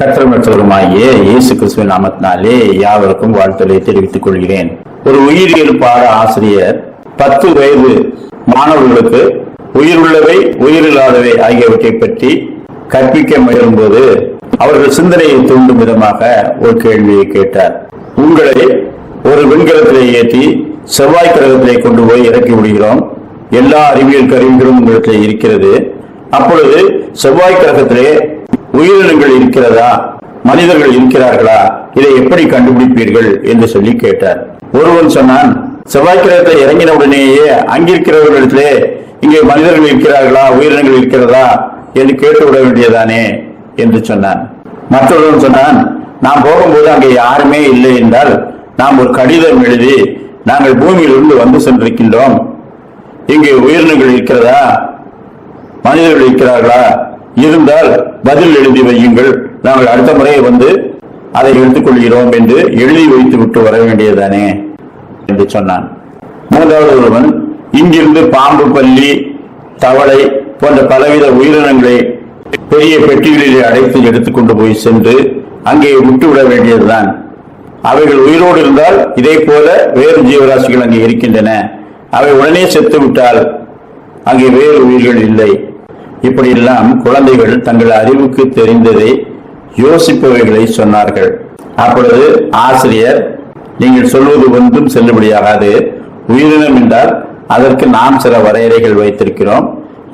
கற்றல் மற்றவருமாகிய இயேசு கிறிஸ்துவின் நாமத்தினாலே யாவருக்கும் வாழ்த்துக்களை தெரிவித்துக் கொள்கிறேன். ஒரு உயிரியல் பாட ஆசிரியர் பத்து வயது மாணவர்களுக்கு உயிருள்ளவை உயிரில்லாதவை ஆகியவற்றை பற்றி கற்பிக்க முயலும்போது அவர்கள் சிந்தனையை தூண்டும் விதமாக ஒரு கேள்வியை கேட்டார். உங்களை ஒரு விண்கலத்திலே ஏற்றி செவ்வாய் கிரகத்திலே கொண்டு போய் இறக்கி விடுகிறோம். எல்லா அறிவியல் கருவிகளும் உங்களிடத்திலே இருக்கிறது. அப்பொழுது செவ்வாய் கிரகத்திலே இருக்கிறதா? மனிதர்கள் இருக்கிறார்களா? இதை எப்படி கண்டுபிடிப்பீர்கள் என்று சொல்லி கேட்டார். ஒருவன் சொன்னான் செவ்வாய் கிரகத்தை இறங்கின உடனேயே அங்கிருக்கிறவர்களிடத்திலே இங்கே மனிதர்கள் இருக்கிறார்களா? உயிரினங்கள் இருக்கிறதா? என்று கேட்டு விட வேண்டியதானே? என்று சொன்னான். மற்றொருவன் சொன்னான் நாம் போகும்போது அங்கே யாருமே இல்லை என்றால் நாம் ஒரு கடிதம் எழுதி நாங்கள் பூமியிலிருந்து வந்து சென்றிருக்கின்றோம். இங்கே உயிரினங்கள் இருக்கிறதா? மனிதர்கள் இருக்கிறார்களா? இருந்தால் பதில் எழுதி வையுங்கள். நாங்கள் அடுத்த முறை வந்து அதை எடுத்துக்கொள்கிறோம் என்று எழுதி வைத்து விட்டு வர வேண்டியதானே என்று சொன்னான். மூன்றாவது ஒருவன் இங்கிருந்து பாம்பு பள்ளி தவளை போன்ற பலவித உயிரினங்களை பெரிய பெட்டிகளில் அடைத்து எடுத்துக்கொண்டு போய் சென்று அங்கே விட்டுவிட வேண்டியதுதான். அவைகள் உயிரோடு இருந்தால் இதே போல வேறு ஜீவராசிகள் அங்கே இருக்கின்றன. அவை உடனே செத்து விட்டால் அங்கே வேறு உயிர்கள் இல்லை. இப்படியெல்லாம் குழந்தைகள் தங்கள் அறிவுக்கு தெரிந்ததை யோசிப்பவைகளை சொன்னார்கள். அப்பொழுது ஆசிரியர் நீங்கள் சொல்வது ஒன்றும் செல்லுபடியாகாது. உயிரினம் என்றால் அதற்கு நாம் சில வரையறைகள் வைத்திருக்கிறோம்.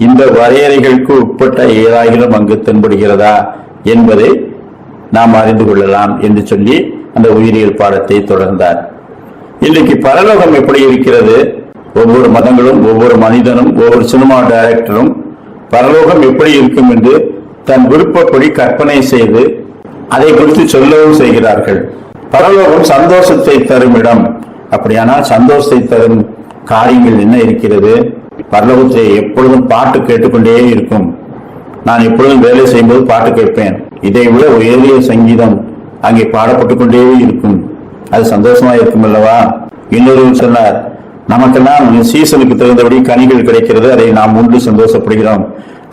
இந்த வரையறைகளுக்கு உட்பட்ட ஏதாகிலும் அங்கு தென்படுகிறதா என்பதை நாம் அறிந்து கொள்ளலாம் என்று சொல்லி அந்த உயிரியல் பாடத்தை தொடர்ந்தார். இன்னைக்கு பரலோகம் எப்படி இருக்கிறது? ஒவ்வொரு மதங்களும் ஒவ்வொரு மனிதனும் ஒவ்வொரு சினிமா டைரக்டரும் பரலோகம் எப்படி இருக்கும் என்று தன் விருப்பப்படி கற்பனை செய்து அதை குறித்து சொல்லவும் செய்கிறார்கள். பரலோகம் சந்தோஷத்தை தரும் இடம். அப்படியானால் சந்தோஷத்தை தரும் காரியங்கள் என்ன இருக்கிறது? பரலோகத்தை எப்பொழுதும் பாட்டு கேட்டுக்கொண்டே இருக்கும். நான் எப்பொழுதும் வேலை செய்யும்போது பாட்டு கேட்பேன். இதை விட உயரிய சங்கீதம் அங்கே பாடப்பட்டுக் கொண்டே இருக்கும். அது சந்தோஷமா இருக்கும் அல்லவா? இன்னொரு சொன்னார் நமக்கெல்லாம் சீசனுக்கு தகுந்தபடி கனிகள் கிடைக்கிறது. அதை நாம் உண்டு சந்தோஷப்படுகிறோம்.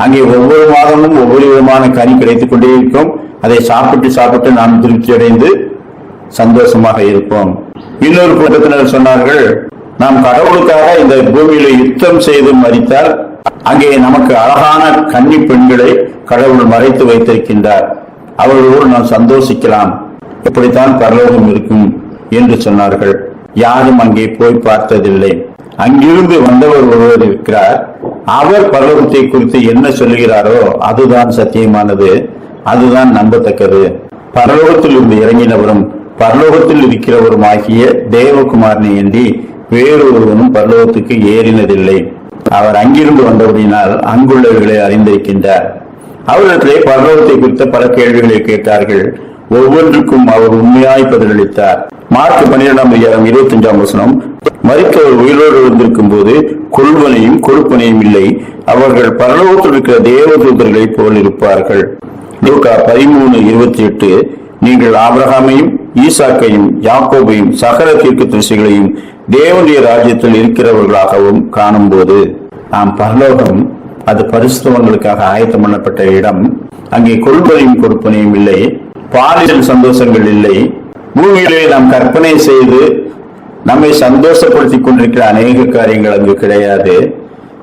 அங்கே ஒவ்வொரு மாதமும் ஒவ்வொரு விதமான கனி கிடைத்துக் கொண்டே இருக்கும். அதை சாப்பிட்டு சாப்பிட்டு நாம் திருப்தி அடைந்து சந்தோஷமாக இருப்போம். இன்னொரு கூட்டத்தினர் சொன்னார்கள் நாம் கடவுளுக்காக இந்த பூமியில யுத்தம் செய்து மறித்தால் அங்கே நமக்கு அழகான கன்னி பெண்களை கடவுள் மறைத்து வைத்திருக்கின்றார். அவர்களோடு நாம் சந்தோஷிக்கலாம். இப்படித்தான் பரலோகம் இருக்கும் என்று சொன்னார்கள். யாரும் அங்கே போய் பார்த்ததில்லை. அங்கிருந்து வந்தவர் ஒருவர் இருக்கிறார். அவர் பரலோகத்தை குறித்து என்ன சொல்லுகிறாரோ அதுதான் சத்தியமானது. அதுதான் நம்பத்தக்கது. பரலோகத்தில் இருந்து இறங்கினவரும் பரலோகத்தில் இருக்கிறவரும் ஆகிய தேவகுமாரனை ஏந்தி வேறொருவனும் பரலோகத்துக்கு ஏறினதில்லை. அவர் அங்கிருந்து வந்தபடியினால் அங்குள்ளவர்களை அறிந்திருக்கின்றார். அவரிடத்திலே பரலோகத்தை குறித்த பல கேள்விகளை கேட்டார்கள். ஒவ்வொன்றுக்கும் அவர் உண்மையாய் பதிலளித்தார். மார்க் பன்னிரெண்டாம் அதிகாரம் இருபத்தி அஞ்சாம் வசனம் மறித்தவர் உயிரோடு இருந்திருக்கும் போது கொள்வனையும் கொடுப்பனையும் இல்லை. அவர்கள் பரலோகத்தில் இருக்கிற தேவதூதர்களை போல் இருப்பார்கள். லூக்கா பதிமூணு இருபத்தி எட்டு நீங்கள் ஆபிரகாமையும் ஈசாக்கையும் யாக்கோபையும் சகல தீர்க்க திசைகளையும் தேவனுடைய ராஜ்யத்தில் இருக்கிறவர்களாகவும் காணும்போது நாம் பரலோகம் அது பரிசுத்தவங்களுக்காக ஆயத்தம் பண்ணப்பட்ட இடம். அங்கே கொள்வனையும் கொடுப்பனையும் இல்லை. பாலியல் சந்தோஷங்கள் இல்லை. பூமியிலே நாம் கற்பனை செய்து நம்மை சந்தோஷப்படுத்திக் கொண்டிருக்கிற அநேக காரியங்கள் அங்கு கிடையாது.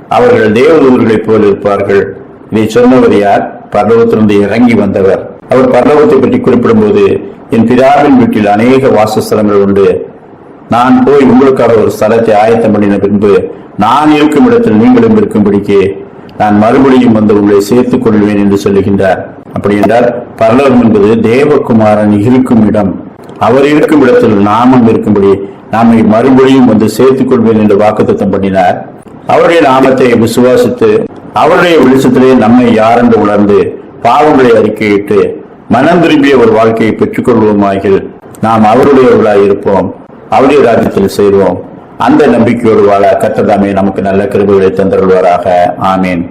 அவர்கள் தேவதூர்களைப் போல் இருப்பார்கள். இதை சொன்னவர் யார்? பரலோகத்திலிருந்து இறங்கி வந்தவர். அவர் பரலோகத்தை பற்றி குறிப்பிடும்போது என் பிதாவின் வீட்டில் அநேக வாசஸ்தலங்கள் உண்டு. நான் போய் உங்களுக்காக ஒரு ஸ்தலத்தை ஆயத்தம் பண்ணின பின்பு நான் இருக்கும் இடத்தில் நீங்களும் இருக்கும்படிக்கு நான் மறுபடியும் வந்து உங்களை சேர்த்துக் கொள்வேன் என்று சொல்லுகின்றார். அப்படி என்றால் பரலோகம் என்பது தேவகுமாரன் இருக்கும் இடம். அவர் இருக்கும் இடத்தில் நாமும் இருக்கும்படி நாமை மறுபடியும் வந்து சேர்த்துக் கொள்வேன் என்று வாக்குத்தத்தம் பண்ணினார். அவருடைய நாமத்தை விசுவாசித்து அவருடைய வெளிச்சத்திலே நம்மை யாரென்று உணர்ந்து பாவங்களை அறிக்கையிட்டு மனம் திரும்பிய ஒரு வாழ்க்கையை பெற்றுக் கொள்வோமாகில் நாம் அவருடையவர்களாய் இருப்போம். அவருடைய ராஜ்யத்தில் செய்வோம் அந்த நம்பிக்கையோடு வாழ கத்ததாமே நமக்கு நல்ல கிருபைகளை தந்தருள்வாராக. ஆமேன்.